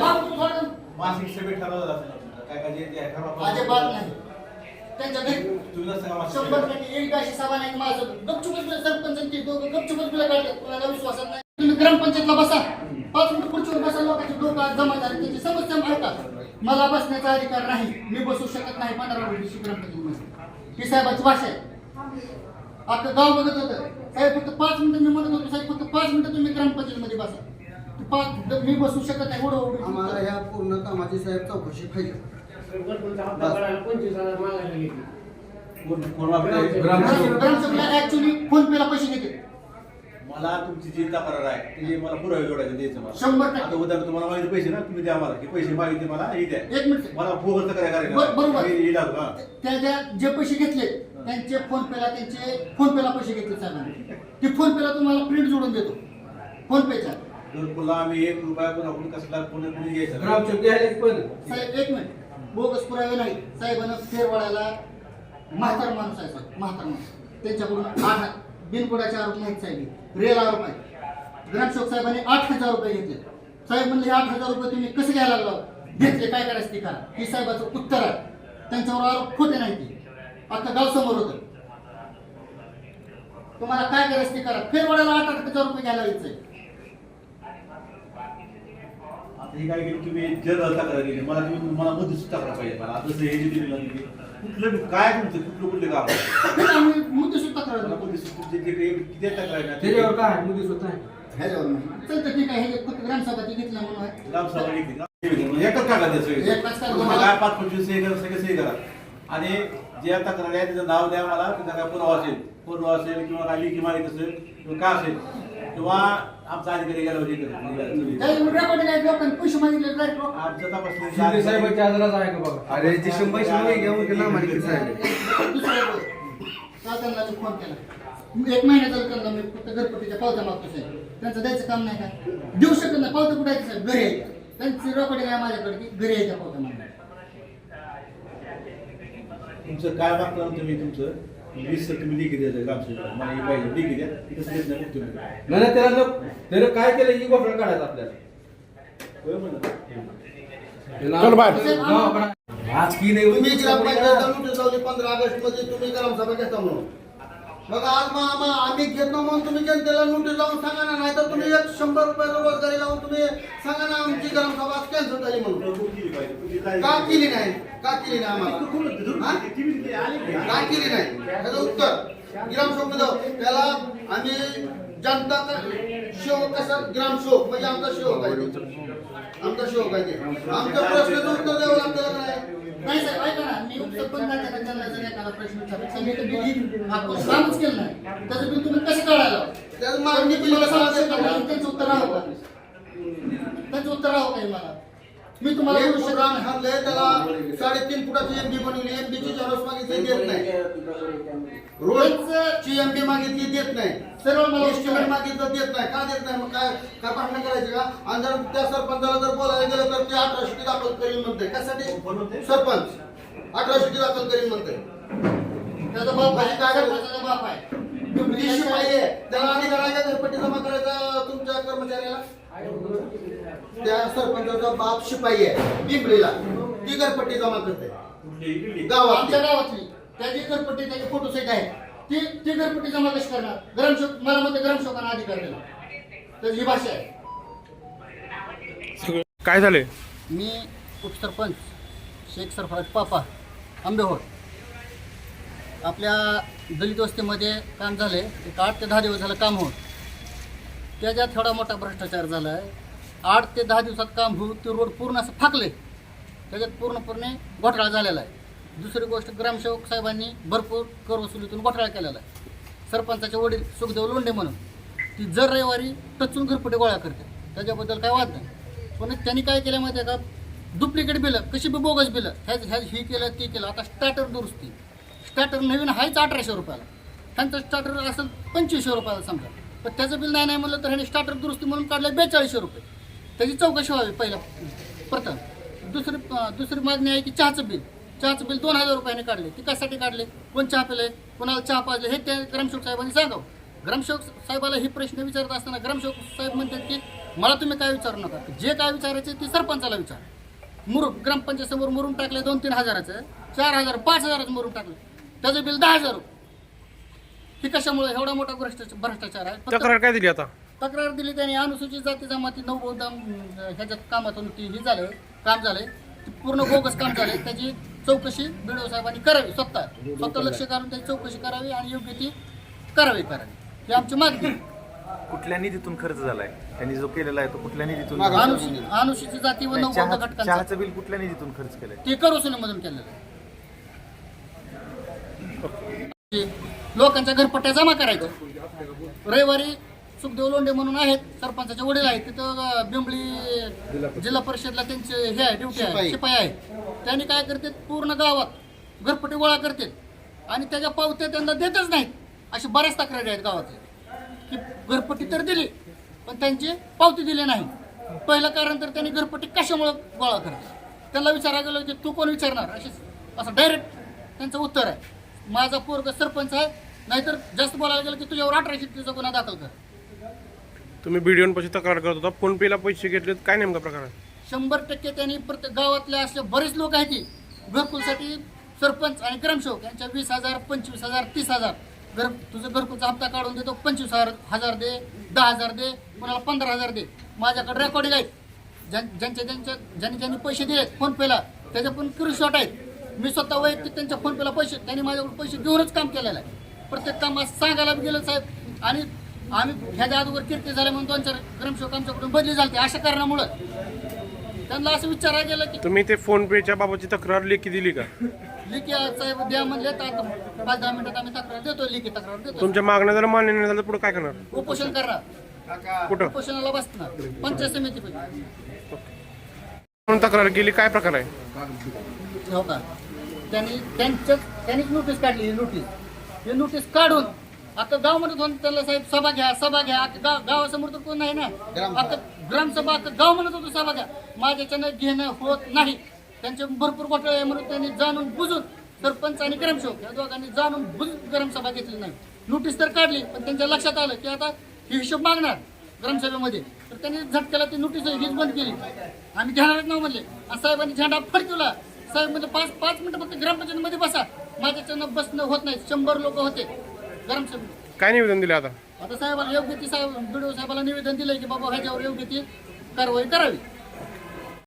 मासिक सभेत ठरवलं असेल आपलं. काय काय जे ते आहे ठरवा. अजिबात नाही त्यांच्या घरी तुम्ही नसता का मासिक शंभर? टक्के येईल का अशी सभा नाही माझं. गपचूपच सरपंच ते दोघं गपचूपच बिल काढतात कोणाला विश्वासात नाही. तुम्ही ग्रामपंचायतला बसा. पाच मिनिट खुर्चीवर बसा लोकांचे लोक आज जमा झाले. त्यांची समस्या ऐका मला बसण्याचा अधिकार नाही. मी बसू शकत नाही पंधरा वर्षी ग्रामपंचायतमध्ये ही साहेबाची भाषा आहे. आता गाव बघत होतं. साहेब फक्त पाच मिनिटं मी म्हणत होतो. साहेब फक्त पाच मिनिटं तुम्ही ग्रामपंचायतमध्ये बसा. पाच मी बसू शकत नाही. एवढं आम्हाला ह्या पूर्ण कामाची साहेब चौकशी पाहिजे. कोण- कोण आपले- ग्रामसभेला ऍक्च्युली फोन पेला पैसे घेते मला तुमची जी तक्रार आहे ती मला पुरावे जोडायचे द्यायचं मला. शंभर टक्के. आता उदाहरण तुम्हाला माहिती पैसे ना तुम्ही द्या मला की पैसे मागितले मला हे द्या. एक मिनिट. मला फोन तक्रार बर- बरोबर. हा. त्या त्या जे पैसे घेतले त्यांचे फोन पेला त्यांचे फोन पेला पैसे घेतले साहेबांनी. ते फोन पेला तुम्हाला प्रिंट जोडून देतो. फोन पेच्या जर पुन्हा आम्ही एक रुपया कोणाकडून कसला कोणी कोणी घ्यायचा साहेब एक मिनिट. बोगस पुरावे नाही. साहेबांना फेरवाडायला म्हातार माणूस आहे साहेब. म्हातार माणूस. त्यांच्याकडून आठ बिनबुडाचे आरोप नाहीत साहेब. रेल आरोप आहे. ग्रामसेवक साहेबांनी आठ हजार रुपये घेतले. साहेब म्हणले हे आठ हजार रुपये तुम्ही कसे घ्यायला लागला? घेतले काय करायचं ते करा हे साहेबाचं उत्तर आहे. त्यांच्यावर आरोप खोटे नाही ते. आता गाव समोर होतं. तुम्हाला काय करायचं ते करा. फेरवाड्याला आठ आठ हजार रुपये घ्यायला यायचंय आता हे काय केलं तुम्ही जनरल तक्रार केली मला तुम्ही मला तक्रार पाहिजे मला आता जसं हे जे दिलं ना तुम्ही कुठलं काय तुमचं कुठलं कुठले आम्ही मुद्देसूद तक्रार मला देतो. मध्यस्थी तुमचे जे काही किती तक्रार आहे ना, त्याच्यावर काय मुदी स्वतः आहे ह्याच्यावर नाही. चलतं ठीक आहे हे फक्त ग्रामसभाची घेतल्या म्हणून आहे ग्रामसभा घेतली ना? एकच कागद आहे सगळे. एकच कागद. तुम्ही काय पाच पंचवीस करा सगळे सही करा आणि जे तक्रार आहे त्याचं नाव द्या मला त्याचा काय पुरावा असेल पुरावा असेल किंवा काय लिखी माहिती असेल किंवा काय असेल किंवा आमचा अधिकारी गेला होती लोकांनी पैसे मागितले डायरेक्ट आमचं शिंदे तपासणी साहेबांच्या आजाराच आहे का बघा? अरे ते शंभर शंभर घेऊन ते नाव माहिती साहेब दुसरं बोल. का त्यांना मी फोन केला. मी एक महिना झाला त्यांना मी फक्त घरपट्टीच्या पावत्या मागतो साहेब. त्यांचं द्यायचं काम नाही का? देऊ शकत नाही पावत्या कुठे आहेत साहेब? घरी आहे त्यांची रेकॉर्डिंग आहे माझ्याकडे की घरी आहे त्या पावत्या मागण्या तुमचं काय मागता तुम्ही तुमचं? वीस लिखी द्यायचं मला हे पाहिजे लिखी द्या तिथं देत नाही तुम्ही नाही नाही, त्याला काय केलं ही गोष्ट काढायचं आपल्याला. होय म्हणलं. त्याला- चल बाहेर. गावाकडं- आज की नाही तुम्ही ग्रामपंचायत पंधरा ऑगस्टमध्ये तुम्ही ग्रामसभा घेता म्हणून मग आज मग आम्हा- घेत नाही म्हणून तुम्ही जनतेला नोटीस लावून सांगा ना नाहीतर तुम्ही एक शंभर रुपयाचा रोजगारी लावून तुम्ही सांगा ना आमची ग्रामसभा कॅन्सल झाली म्हणून. का केली नाही? का केली नाही आम्हाला? का केली नाही? त्याचं उत्तर. ग्रामसेवकमध्ये त्याला आम्ही जनता सेवक कसा? ग्रामसेवक म्हणजे आमचा सेवक आहे. आमचा सेवक आहे ते. आमच्या प्रश्नाचं उत्तर द्यावं लागतं नाही? नाही साहेब ऐका ना मी त्याला त्यांना जर एखादा प्रश्न विचारला? सांगितलं बिल आपण कामच केलं नाही त्याचं बिल तुम्ही कसं काढायला त्याचं मागणी तुम्हाला? करणार त्यांचं उत्तर राहू का? त्यांचं उत्तर राहू काही मला? मी तुम्हाला बोलू शकतो हाणलंय त्याला साडेतीन फुटाची एमडी बनवली एमडीची झेरॉक्स मागितली देत नाही. रोजची एमडी मागितली देत नाही. सरळ मला एस्टिमेट मागितलं देत नाही. का देत नाही? मग काय? काय भांडणं करायचं का? आणि जर त्या सरपंचाला जर बोलायला गेलं तर ते अठरा शिटी दाखल करीन म्हणते कशासाठी? सरपंच. अठरा शिटी दाखल करीन म्हणते त्याचा बाप आहे. काय करायचं? सरपंचाचा बाप आहे. आहे. त्याला अधिकार आहे का? घरपट्टी जमा करायचा त्या सरपंचाचा बाप शिपाई आहे पिंपरीला ती घरपट्टी जमा करते? गावात आमच्या गावातली. त्याची घरपट्टी त्याचे फोटो सहित आहे. ती ती घरपट्टी जमा कशी करणार? ग्रामसेवक मला म्हणते ग्रामसेवकांना अधिकार दिला तर ही भाषा आहे. काय झाले मी उपसरपंच शेख सरफराज पापा आंबेहोळ. आपल्या दलित वस्तीमध्ये काम झाले एक आठ ते दहा दिवस झालं काम होत. त्याच्यात थोडा मोठा भ्रष्टाचार झाला आहे आठ ते दहा दिवसात काम होऊ ते रोड पूर्ण असं फाकले. त्याच्यात पूर्णपणे घोटाळा झालेला आहे. दुसरी गोष्ट ग्रामसेवक साहेबांनी भरपूर कर वसुलीतून घोटाळा केलेला आहे. सरपंचाचे वडील सुखदेव लोंढे म्हणून. ती जर रविवारी टचून घरपटे गोळा करते त्याच्याबद्दल काय वाद नाही. पण त्यांनी काय केलं माहिती आहे का? डुप्लिकेट बिलं कशी बी बोगस बिलं ह्या ह्या ही केलं ते केलं. आता स्टार्टर दुरुस्ती. स्टार्टर नवीन आहेच अठराशे रुपयाला. त्यांचं स्टार्टर असेल पंचवीसशे रुपयाला समजा. पण त्याचं बिल नाही नाही म्हणलं तर ह्याने स्टार्टर दुरुस्ती म्हणून काढलं बेचाळीसशे रुपये. त्याची चौकशी व्हावी पहिला. प्रथम. दुसरी दुसरी मागणी आहे की चहाचं बिल. चहाचं बिल दोन हजार रुपयाने काढले. ती कशासाठी काढले? कोण चहा पिले कोणाला चहा पाजले? हे त्या ग्रामसेवक साहेबांनी सांगावं. ग्रामसेवक साहेबाला हे प्रश्न विचारत असताना ग्रामसेवक साहेब म्हणतात की मला तुम्ही काय विचारू नका. जे काय विचारायचे ते सरपंचाला विचार. मुरुम ग्रामपंचायत समोर मुरुम टाकले दोन तीन हजाराचं. चार हजार पाच हजाराचं मुरुम टाकलं त्याचं बिल दहा हजार रुपये. हे कशामुळे? एवढा मोठा भ्रष्टाचार भ्रष्टाचार आहे. फक्त तक्रार काय दिली आता? तक्रार दिली त्यांनी. अनुसूचित जाती जमाती नऊ बौद्ध ह्याच्यात कामातून ती हे झालं काम झालंय. ते पूर्ण बोगस काम झालंय. त्याची चौकशी बिडो साहेबांनी करावी स्वतः. स्वतः लक्ष घालून त्याची चौकशी करावी आणि योग्य ती करावी करावी. ही आमची मागणी आहे. कुठल्या निधीतून खर्च झालाय? त्यांनी जो केलेला आहे तो कुठल्या निधीतून. अनुसूचित अनुसूचित जाती व नऊ बौद्ध चहा- घटकांचा. चहाचं बिल कुठल्या निधीतून खर्च केलंय? ते करोसुनीमधून केलेलं आहे. लोकांच्या घरपट्ट्या जमा करायच्या रविवारी सुखदेव लोंढे म्हणून आहेत सरपंचाचे वडील आहेत तिथं बिंबळी जिल्हा परिषदला त्यांचे हे आहे ड्युटी आहे शिपाई. आहे. त्यांनी काय करतात पूर्ण गावात घरपट्टी गोळा करतात आणि त्याच्या पावत्या त्यांना देतच नाहीत अशी बऱ्याच तक्रारी आहेत गावातल्या. की घरपट्टी तर दिली पण त्यांची पावती दिली नाही. पहिलं कारण तर त्यांनी घरपट्टी कशामुळं गोळा करते त्यांना विचारायला गेलं की तू कोण विचारणार? अशी असं डायरेक्ट त्यांचं उत्तर आहे. माझा पोरग सरपंच आहे नाहीतर जास्त बोलायला गेलं की तुझ्यावर अठराशे तिचा गुन्हा दाखल कर. तुम्ही बीडीओपाशी तक्रार करत होता फोन पेला पैसे घेतलेत काय नेमका प्रकार आहे? शंभर टक्के त्यांनी प्रत्येक गावातले असे बरेच लोक आहेत की घरकुलसाठी सरपंच आणि ग्रामसेवक यांच्या वीस हजार पंचवीस हजार तीस हजार. घर तुझं घरकुलचा हप्ता काढून देतो पंचवीस हजार हजार दे दहा हजार दे कोणाला पंधरा हजार दे. माझ्याकडे रेकॉर्डिंग आहेत. ज्यां ज्यांच्या ज्यांच्या ज्यांनी ज्यांनी पैसे दिले फोनपेला त्याचे पण स्क्रीनशॉट आहेत. मी स्वतः वैयक्तिक त्यांच्या फोनपेला पैसे त्यांनी माझ्याकडे पैसे घेऊनच काम केलेलं आहे. प्रत्येक काम असं सांगायला गेलं साहेब. आणि आम्ही ह्याच्या अगोदर कीर्ती झाले म्हणून दोन चार ग्रामसेवक आमच्याकडून बदली झाली अशा कारणामुळं. त्यांना असं विचारायला गेलं की तुम्ही ते फोन पेच्या बाबतची तक्रार लेखी दिली का? लिखी साहेब द्या म्हणले तर आता पाच दहा मिनिटात आम्ही तक्रार देतो लिखी तक्रार देतो. तुमच्या मागण्या जर मान्य नाही झालं पुढे काय करणार? उपोषण करणार. कुठं? उपोषणाला बसणार. पंचायत समिती म्हणून तक्रार केली काय प्रकार आहे? हो का? त्यांनी त्यांनीच नोटीस काढली नोटीस ही नोटीस काढून आता गाव म्हणत होतं त्याला साहेब सभा घ्या सभा घ्या. आता गाव गावासमोर तर कोण नाही ना. आता ग्रामसभा आता गाव म्हणत होतं सभा घ्या. माझ्याच्यानं घेणं होत नाही. त्यांचे भरपूर घोटाळे आहे म्हणून त्यांनी जाणून बुजून सरपंच आणि ग्रामसेवक या दोघांनी जाणून बुजून ग्रामसभा घेतली नाही. नोटीस तर काढली पण त्यांच्या लक्षात आलं की आता ही हिशोब मागणार ग्रामसभेमध्ये. तर त्यांनी झटक्याला ती नोटीस हीच बंद केली. आम्ही घेणारच नाव म्हणले. आणि साहेबांनी झेंडा फडकवला. साहेब म्हणजे पाच पाच मिनिटं फक्त ग्रामपंचायतीमध्ये बसा. माझ्याच्यानं बसणं होत नाही. शंभर लोक होते. ग्रामसभेत काय निवेदन दिले आता? आता साहेबाला योग्य ती साहेब बिडो साहेबाला निवेदन दिलंय की बाबा ह्याच्यावर योग्य ती कारवाई करावी.